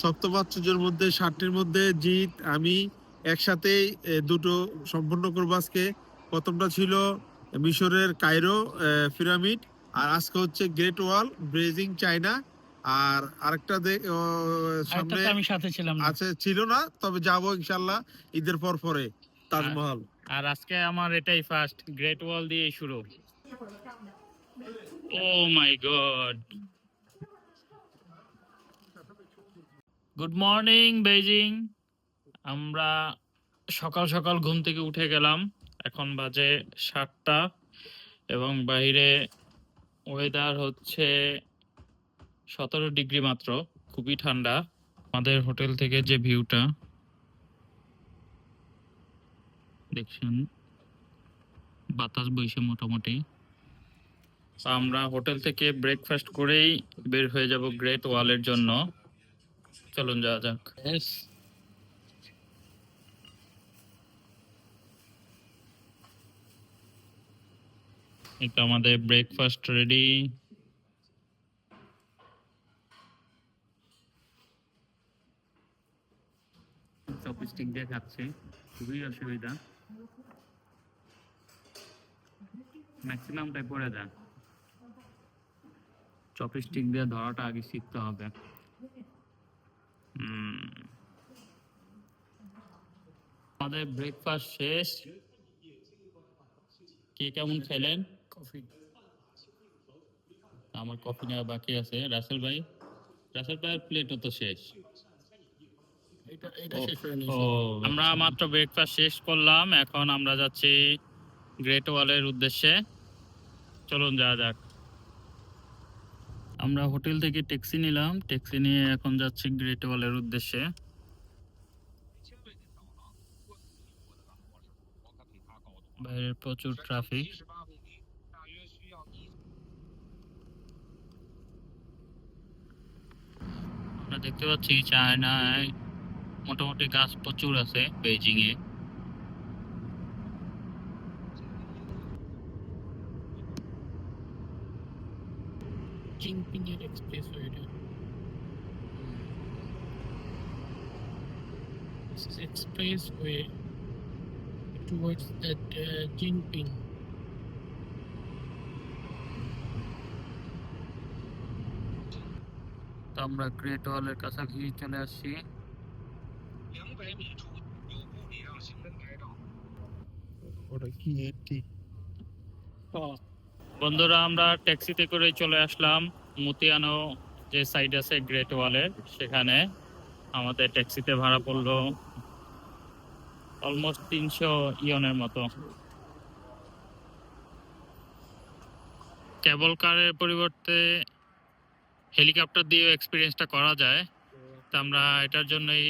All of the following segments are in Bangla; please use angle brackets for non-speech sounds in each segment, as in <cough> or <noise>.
সপ্তম আশ্চর্যের মধ্যে ষাটটির মধ্যে জিত আমি একসাথেই এ, দুটো সম্পূর্ণ করব আজকে। প্রথমটা ছিল মিশরের কায়রো পিরামিড আর আজকে হচ্ছে গ্রেট ওয়াল ব্রেজিং চায়না। আর আরেকটা সামনে আমি সাথে ছিলাম না। আছে ছিল না তবে যাব ইনশাল্লাহ ঈদের পর পরে তাজমহল। আর আজকে আমার এটাই ফার্স্ট গ্রেট ওয়াল দিয়ে শুরু। ও my god good morning Beijing আমরা সকাল সকাল ঘুম থেকে উঠে গেলাম। এখন বাজে সাতটা এবং বাইরে ওয়েদার হচ্ছে সতেরো ডিগ্রি মাত্র, খুবই ঠান্ডা। আমাদের হোটেল থেকে যে ভিউটা দেখছেন? বাতাস বইছে মোটামুটি। আমরা হোটেল থেকে ব্রেকফাস্ট করেই বের হয়ে যাব গ্রেট ওয়ালের জন্য। চলুন যাওয়া যাক। এটা আমাদের ব্রেকফাস্ট রেডি চপস্টিক দিয়ে খাচ্ছি। খুবই অসুবিধা। ম্যাক্সিমামটাই পড়ে যায় চপস্টিক দিয়ে ধরাটা আগে শিখতে হবে। আমাদের ব্রেকফাস্ট শেষ। কে কেমন খেলেন? কফি। আমার কফি নেওয়া বাকি আছে। রাসেল ভাই? রাসেল ভাইয়ের প্লেটও তো শেষ। ও আমরা মাত্র ব্রেকফাস্ট শেষ করলাম। এখন আমরা যাচ্ছি গ্রেট ওয়ালের উদ্দেশ্যে। চলুন যাওয়া যাক। আমরা হোটেল থেকে ট্যাক্সি নিলাম। ট্যাক্সি নিয়ে এখন যাচ্ছি গ্রেট ওয়ালের উদ্দেশ্যে। বাইরের প্রচুর ট্রাফিক আমরা দেখতে পাচ্ছি চায়নায় মোটামুটি গাছ প্রচুর আছে বেজিং তিনপিনের এক্সপ্রেসওয়ে এটা This is expressway towards that uh, Jinping. তো আমরা গ্রেট ওয়ালের কাছাকাছি চলে আসছি। ওটা বন্ধুরা আমরা ট্যাক্সিতে করে চলে আসলাম। মুতিয়ানো যে সাইড আছে গ্রেট ওয়ালের সেখানে আমাদের ট্যাক্সিতে ভাড়া পড়ল অলমোস্ট তিনশো ইয়নের মতো। কেবল কারের পরিবর্তে হেলিকপ্টার দিয়ে এক্সপিরিয়েন্সটা করা যায়। তা আমরা এটার জন্যই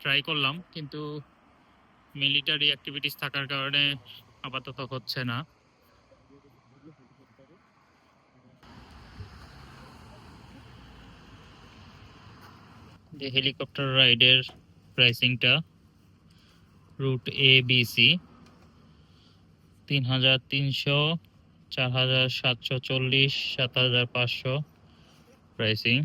ট্রাই করলাম, কিন্তু মিলিটারি অ্যাক্টিভিটিস থাকার কারণে আপাতত হচ্ছে না। যে হেলিকপ্টার রাইডের প্রাইসিংটা রুট এ বি সি তিন হাজার তিনশো চার হাজার সাতশো চল্লিশ সাত হাজার পাঁচশো প্রাইসিং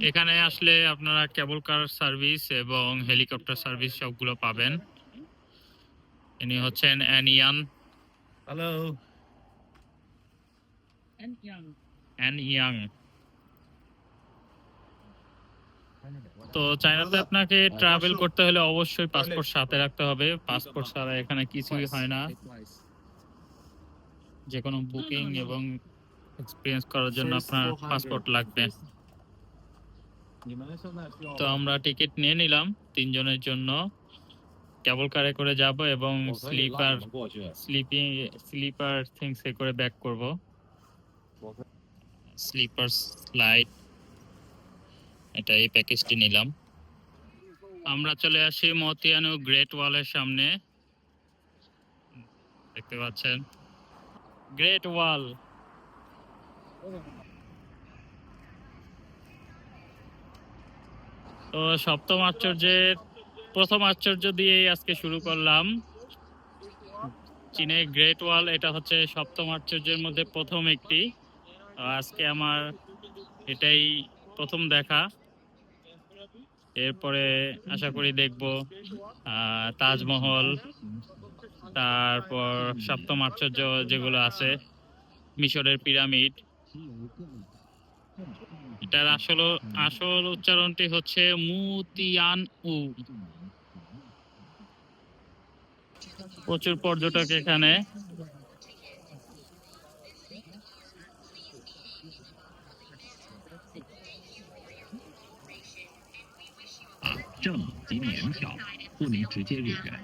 এখানে আসলে আপনারা কেবল কার সার্ভিস এবং হেলিকপ্টার সার্ভিস সবগুলো পাবেন। ইনি হচ্ছেন অ্যানিয়ান হ্যালো অ্যান ইয়াং তো চায়নাতে আপনাকে ট্রাভেল করতে হলে অবশ্যই পাসপোর্ট সাথে রাখতে হবে। পাসপোর্ট ছাড়া এখানে কিছুই হয় না। যে কোনো বুকিং এবং এক্সপিরিয়েন্স করার জন্য আপনার পাসপোর্ট লাগবে। তো আমরা টিকিট নিয়ে নিলাম তিনজনের জন্য। কেবল কারে করে যাব এবং স্লিপার স্লিপিং স্লিপার থিংসে করে ব্যাক করব। স্লিপার স্লাইড এটা এই প্যাকেজটি নিলাম। আমরা চলে আসি মতিয়ানু গ্রেট ওয়ালের সামনে। দেখতে পাচ্ছেন? গ্রেট ওয়াল তো সপ্তম আশ্চর্যের, প্রথম আশ্চর্য দিয়েই আজকে শুরু করলাম। চীনের গ্রেট ওয়াল এটা হচ্ছে সপ্তম আশ্চর্যের মধ্যে প্রথম একটি। আজকে আমার এটাই প্রথম দেখা। এরপরে আশা করি দেখব তাজমহল, তারপর সপ্তম আশ্চর্য যেগুলো আছে, মিশরের পিরামিড। এটার আসল আসল উচ্চারণটি হচ্ছে মুতিয়ান উ। প্রচুর পর্যটক এখানে। 不能直接入园，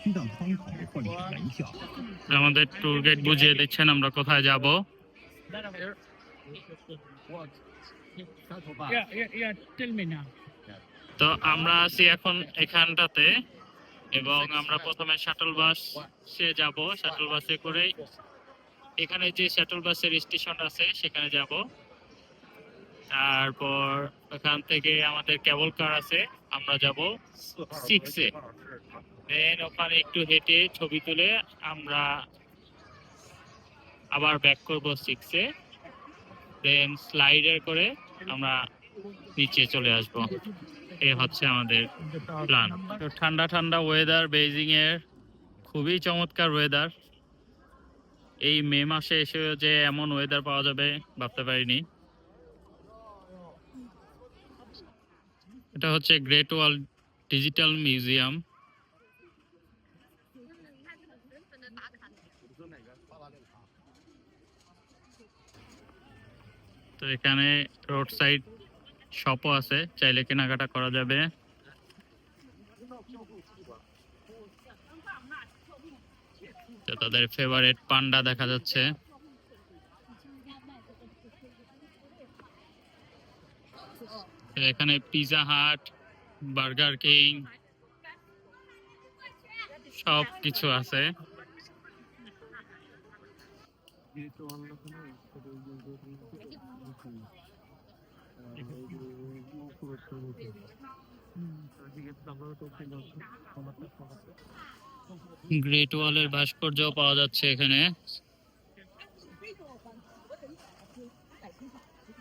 需到窗口或者是门校。 আমাদের ট্যুর গাইড বুঝিয়ে দিচ্ছেন আমরা কোথায় যাব তো আমরা আছি এখন এখানটাতে এবং আমরা প্রথমে শাটল বাসে যাব শাটল বাসে করে এখানে যে শাটল বাসের স্টেশন আছে সেখানে যাব তারপর ওখান থেকে আমাদের কেবল কার আছে আমরা যাব সিক্সে দেন ওখানে একটু হেঁটে ছবি তুলে আমরা আবার ব্যাক করব সিক্সে দেন স্লাইডার করে আমরা নিচে চলে আসব। এ হচ্ছে আমাদের প্ল্যান তো ঠান্ডা ঠান্ডা ওয়েদার বেজিং এর খুবই চমৎকার ওয়েদার এই মে মাসে এসে যে এমন ওয়েদার পাওয়া যাবে ভাবতে পারিনি। এটা হচ্ছে গ্রেট ওয়াল ডিজিটাল মিউজিয়াম তো এখানে রোড সাইড শপও আছে, চাইলে কেনাকাটা করা যাবে। তাদের ফেভারেট পান্ডা দেখা যাচ্ছে। এখানে পিজা হাট বার্গার কিং সব কিছু আছে। গ্রেট ওয়ালের ভাস্কর্য পাওয়া যাচ্ছে এখানে।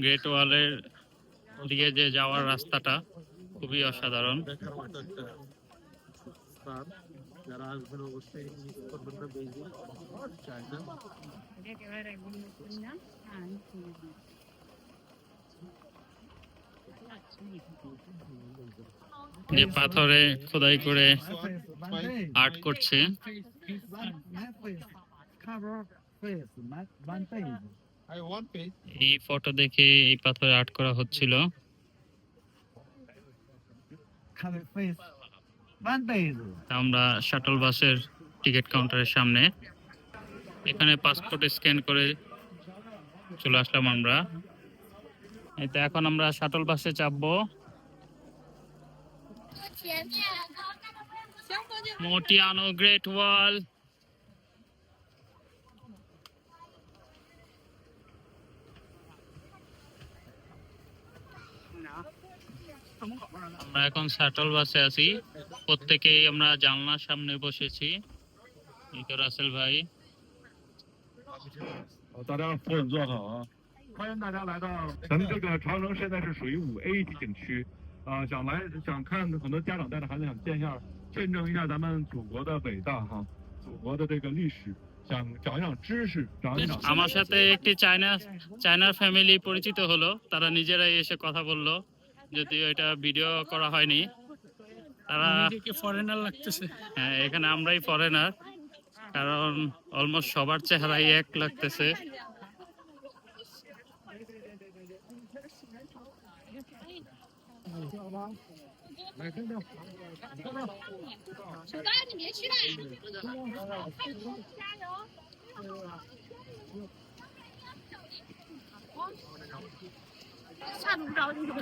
গ্রেট ওয়ালের দিকে যে যাওয়ার রাস্তাটা খুবই অসাধারণ যারা আসবেন অবশ্যই যে পাথরে খোদাই করে আর্ট করছে এই ফটো দেখে এই পাথরে আর্ট করা হচ্ছিল। আমরা শাটল বাসের টিকিট কাউন্টারের সামনে। এখানে পাসপোর্ট স্ক্যান করে চলে আসলাম আমরা। তো এখন আমরা শাটল বাসে চাপবো। মোটিয়ানো গ্রেট Wall আমরা এখন শাটল বাসে আছি। প্রত্যেকেই আমরা জানলার সামনে বসেছি। রাসেল ভাই। আমার সাথে একটি চায়না চায়নার ফ্যামিলি পরিচিত হলো। তারা নিজেরাই এসে কথা বলল। যদিও এটা ভিডিও করা হয়নি তারা ফরেনার লাগতেছে। হ্যাঁ এখানে আমরাই ফরেনার কারণ অলমোস্ট সবার চেহারাই এক লাগতেছে।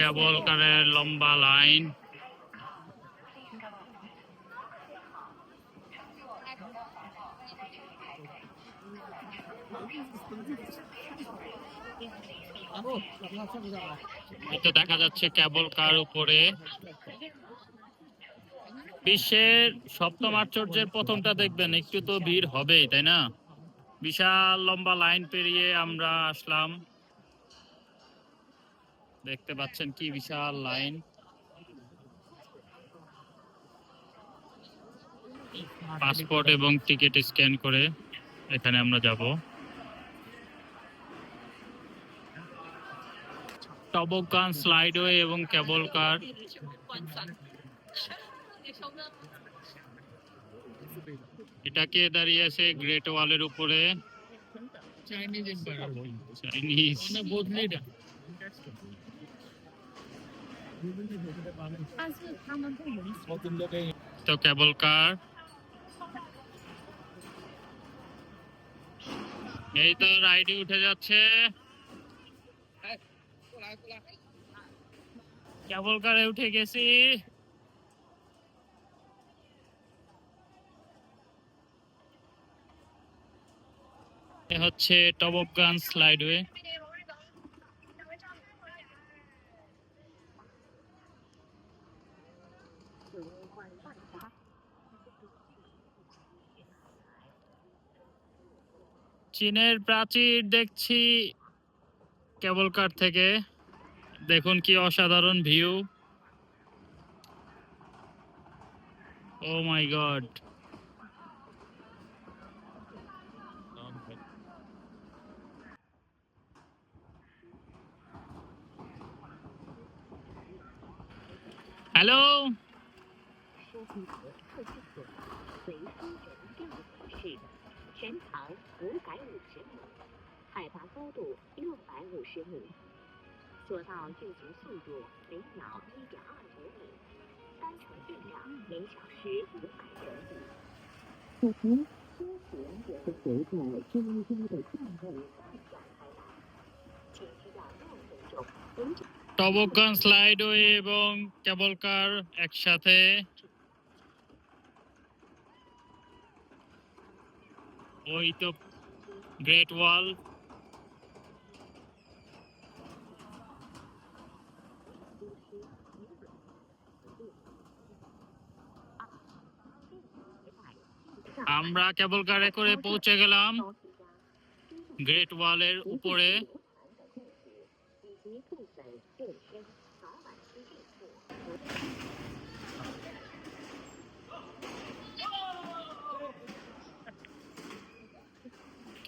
কেবল কারের লম্বা লাইন। এটা দেখা যাচ্ছে কেবল কার উপরে। বিশ্বের সপ্তম আশ্চর্যের প্রথমটা দেখবেন, একটু তো ভিড় হবেই, তাই না? বিশাল লম্বা লাইন পেরিয়ে আমরা আসলাম। দেখতে পাচ্ছেন কি বিশাল লাইন। পাসপোর্ট এবং টিকিট স্ক্যান করে এখানে আমরা যাব। টবকান স্লাইডওয়ে এবং কেবল কার। এটাকে দাঁড়িয়ে আছে গ্রেট ওয়ালের উপরে। চাইনিজ তো কেবল কার? এই তো রাইডে উঠে যাচ্ছে। কেবল কারে উঠে গেছি। হচ্ছে অফ গান স্লাইডওয়ে। চীনের প্রাচীর দেখছি কেবল কার থেকে। দেখুন কি অসাধারণ view. Oh my god. Hello. 随风人调指示，全长五百五十米，海拔高度六百五十米，索道运行速度每秒一点二九米，单程运量每小时五百人米。此时，车型也会随着中间的降位快速开来，请需要六分钟。您 টবকান স্লাইডওয়ে এবং কেবল কার একসাথে ওই তো গ্রেট ওয়াল আমরা কেবল কারে করে পৌঁছে গেলাম গ্রেট ওয়ালের উপরে।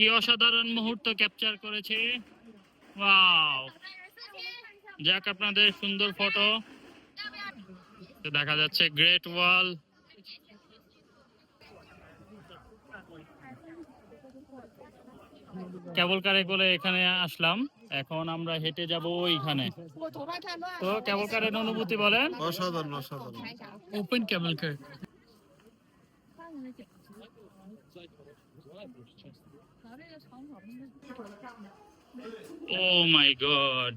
কি অসাধারণ মুহূর্ত ক্যাপচার করেছে। ওয়াও। যাক আপনাদের সুন্দর ফটো। তো দেখা যাচ্ছে গ্রেট ওয়াল কেবল কারে করে এখানে আসলাম। এখন আমরা হেঁটে যাব ওইখানে। তো কেবল কারের অনুভূতি বলেন। অসাধারণ অসাধারণ। Open cable car. O my god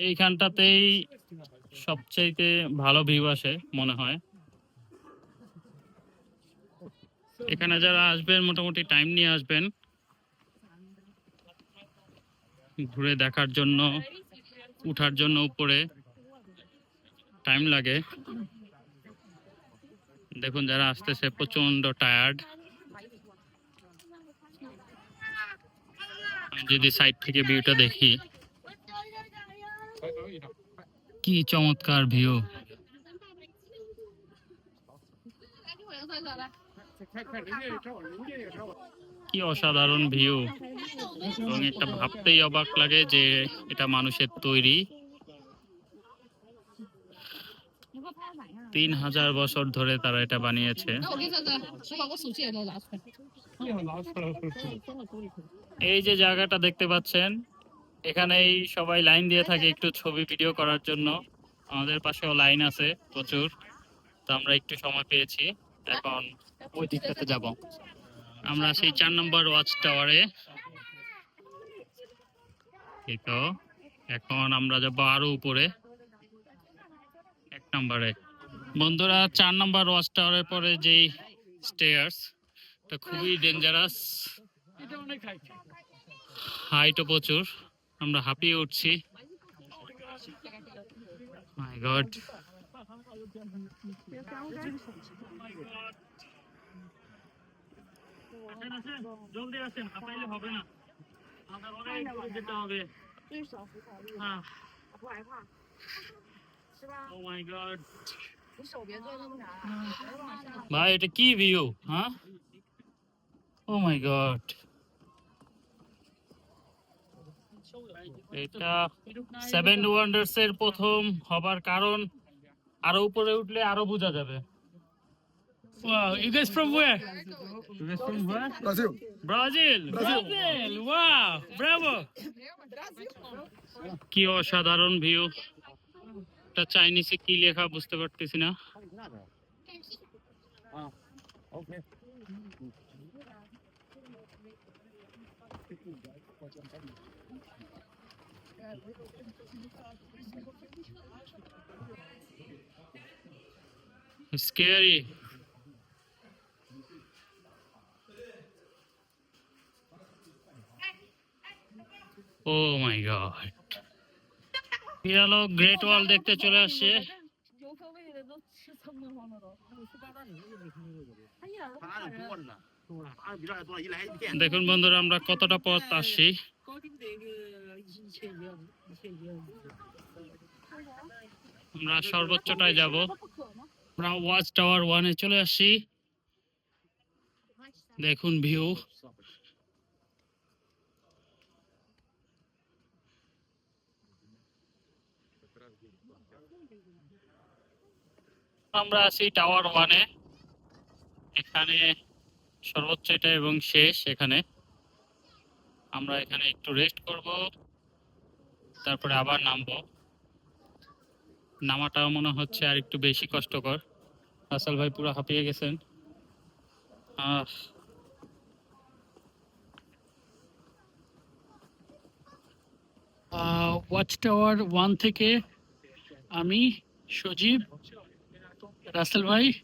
এইখানটাতেই সবচাইতে ভালো ভিউ আসে, মনে হয়। এখানে যারা আসবেন, মোটামুটি টাইম নিয়ে আসবেন, ঘুরে দেখার জন্য, উঠার জন্য উপরে টাইম লাগে। দেখুন, যারা আসতেছে প্রচণ্ড টায়ার্ড যদি সাইড থেকে ভিউটা দেখি। কি চমৎকার ভিউ কি অসাধারণ ভিউ এবং এটা ভাবতেই অবাক লাগে যে এটা মানুষের তৈরি। তিন হাজার বছর ধরে তারা এটা বানিয়েছে। এই যে জায়গাটা দেখতে পাচ্ছেন, এখানেই সবাই লাইন দিয়ে থাকে একটু ছবি ভিডিও করার জন্য। আমাদের পাশেও লাইন আছে প্রচুর, তো আমরা একটু সময় পেয়েছি। এখন ওই দিকটাতে যাব। আমরা সেই চার নম্বর ওয়াচ টাওয়ারে। এই তো, এখন আমরা যাব আরও উপরে। এক নম্বরে। বন্ধুরা চার নম্বর ওয়াচ টাওয়ারের পরে যেই স্টেয়ার্স এটা খুবই ডেঞ্জারাস হাইটও প্রচুর। আমরা হাঁপিয়ে উঠছি। মাই গড জলদি আসেন হাঁপাইলে হবে না আমাদের অনেক যেতে হবে হ্যাঁ ও মাই গড ভাই এটা কি ভিউ হ্যাঁ ও মাই গড এটা সেভেন ওয়ান্ডার্স এর প্রথম হবার কারণ আরও উপরে উঠলে আরও বোঝা যাবে Wow, you guys from where? You guys from where? Brazil. Brazil. Brazil. Wow, bravo. কি অসাধারণ ভিউ এটা চাইনিজে কি লেখা বুঝতে পারতেছি না Scary. Oh my god. বিড়ালও গ্রেট ওয়াল দেখতে চলে আসছে। দেখুন বন্ধুরা, আমরা কতটা পথ আসছি আমরা সর্বোচ্চটায় যাব। আমরা ওয়াচ টাওয়ার ওয়ানে চলে আসছি। দেখুন ভিউ আমরা আছি টাওয়ার ওয়ানে এখানে সর্বোচ্চ এটা এবং শেষ এখানে। আমরা এখানে একটু রেস্ট করব, তারপরে আবার নামবো। নামাটাও মনে হচ্ছে আর একটু বেশি কষ্টকর। আসল ভাই পুরো হাঁপিয়ে গেছেন। আহ। ওয়াচ টাওয়ার ওয়ান থেকে আমি সজীব Russell Bhai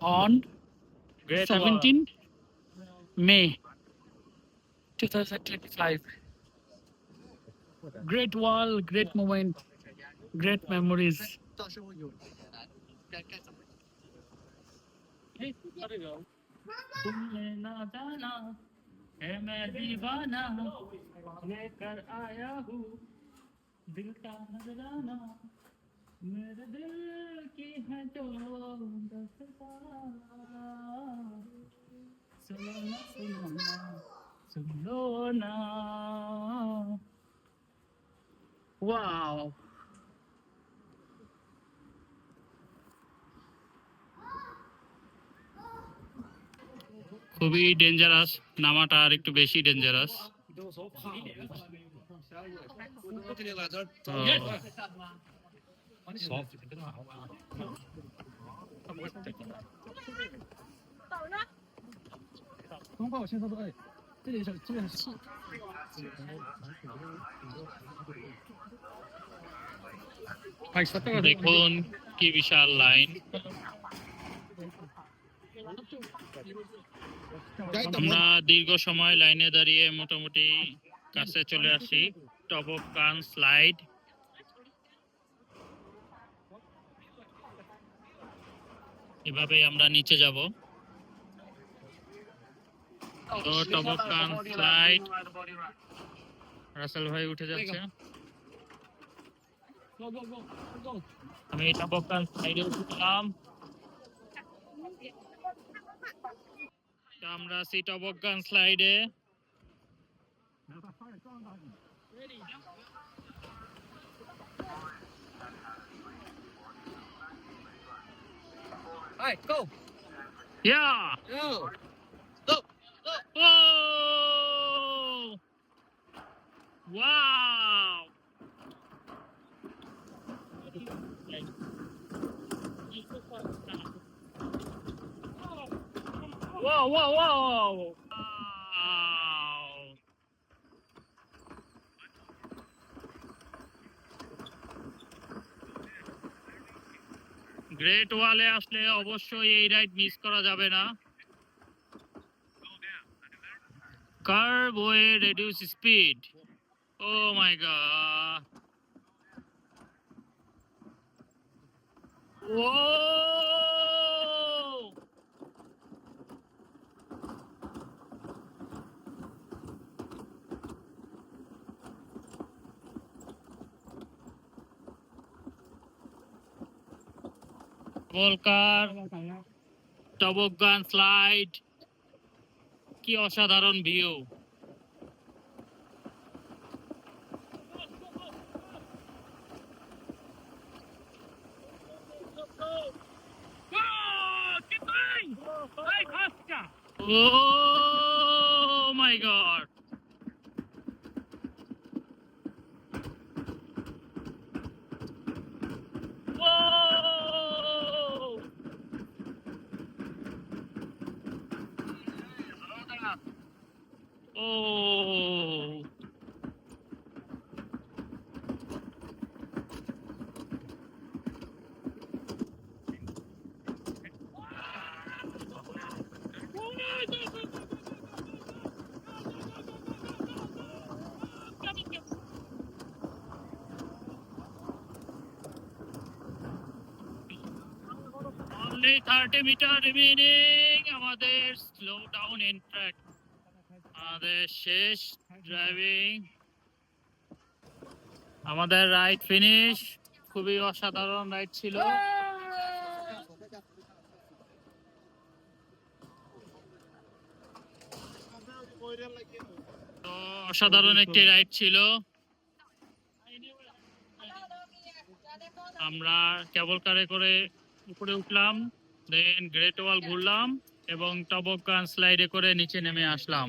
on 17 May 2025. Great wall, great moment, great memories. दिल का नजराना मेरे दिल की है जो दस्ता सुनो ना सुनो ना सुनो ना वाओ খুবই ডেঞ্জারাস নামাটা আর একটু বেশি ডেঞ্জারাস দেখুন কি বিশাল লাইন আমরা দীর্ঘ সময় লাইনে দাঁড়িয়ে মোটামুটি কাছে চলে আসি। টপ অফ কান স্লাইড এভাবেই আমরা নিচে যাব। তো টপ অফ স্লাইড রাসেল ভাই উঠে যাচ্ছে। আমি টপ অফ স্লাইডে উঠলাম আমরা আছি টবকগান স্লাইডে Alright, go. Yeah. Go. Whoa! Wow! Whoa, whoa, whoa! Great ওয়ালে আসলে অবশ্যই এই রাইড মিস করা যাবে না। Curve way reduce speed oh my god oh Volker toboggan slide. কি অসাধারণ view. Oh my god. Whoa! Oh. Only 30 meter remaining. আমাদের স্লো ডাউন ইন ট্র্যাক আমাদের শেষ ড্রাইভিং আমাদের রাইড ফিনিশ খুবই অসাধারণ রাইড ছিল। অসাধারণ একটি রাইড ছিল। আমরা কেবল কারে করে উপরে উঠলাম। দেন গ্রেট ওয়াল ঘুরলাম এবং টবকান স্লাইডে করে নিচে নেমে আসলাম।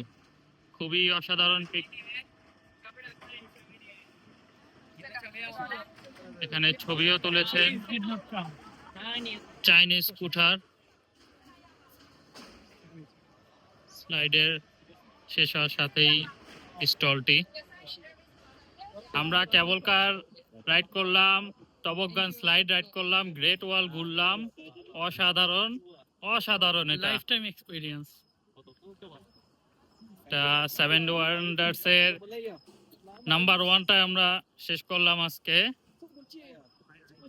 খুবই অসাধারণ পিক এখানে ছবিও তুলেছেন। চাইনিজ স্কুটার স্লাইডের শেষ হওয়ার সাথেই স্টলটি আমরা কেবল কার রাইড করলাম। টবকগান স্লাইড রাইড করলাম গ্রেট ওয়াল ঘুরলাম। অসাধারণ অসাধারণ এটা। লাইফ টাইম এক্সপিরিয়েন্স এটা সেভেন ওয়ান্ডার্স এর নাম্বার ওয়ানটা আমরা শেষ করলাম আজকে।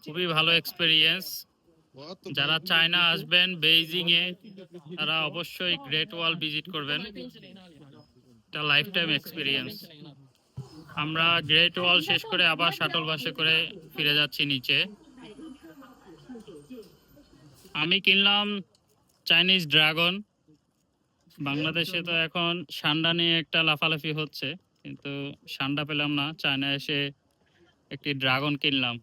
খুবই ভালো এক্সপিরিয়েন্স যারা চায়না আসবেন বেইজিং এ তারা অবশ্যই গ্রেট ওয়াল ভিজিট করবেন। এটা লাইফ টাইম এক্সপিরিয়েন্স আমরা গ্রেট ওয়াল শেষ করে আবার শাটল বাসে করে ফিরে যাচ্ছি নিচে আমি কিনলাম চাইনিজ ড্রাগন বাংলাদেশে তো এখন সান্ডা নিয়ে একটা লাফালাফি হচ্ছে কিন্তু সান্ডা পেলাম না চায়না এসে একটি ড্রাগন কিনলাম।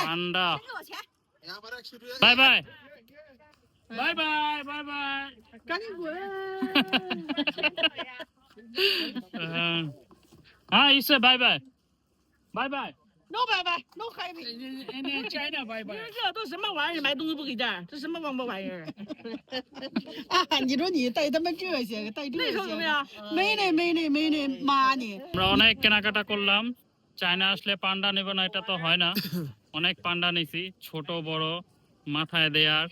সান্ডা। Bye bye by bye bye by 赶紧滚！ হ্যাঁ ইসে bye bye bye bye no 拜拜，no happy。 China 拜拜你说这都什么玩意儿？买东西不给带，这什么王八玩意儿？啊，你说你带他们这些个，带这些那时候怎么个，样？没呢没呢没呢，妈呢？ আমরা অনেক কেনাকাটা করলাম চায়না আসলে পান্ডা নেব না এটা তো হয় না <coughs> অনেক পান্ডা নিছি ছোট বড় মাথায় দেয়ার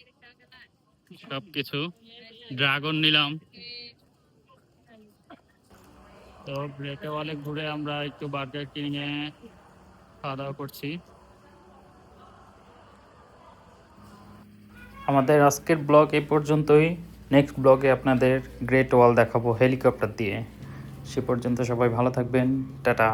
সব কিছু ড্রাগন নিলাম। তো ব্রেকে ওয়ালে ঘুরে আমরা একটু বার্গার কিনে খাওয়া দাওয়া করছি। আমাদের আজকের ব্লগ এই পর্যন্তই। নেক্সট ব্লগে আপনাদের গ্রেট ওয়াল দেখাবো হেলিকপ্টার দিয়ে। সে পর্যন্ত সবাই ভালো থাকবেন। টাটা।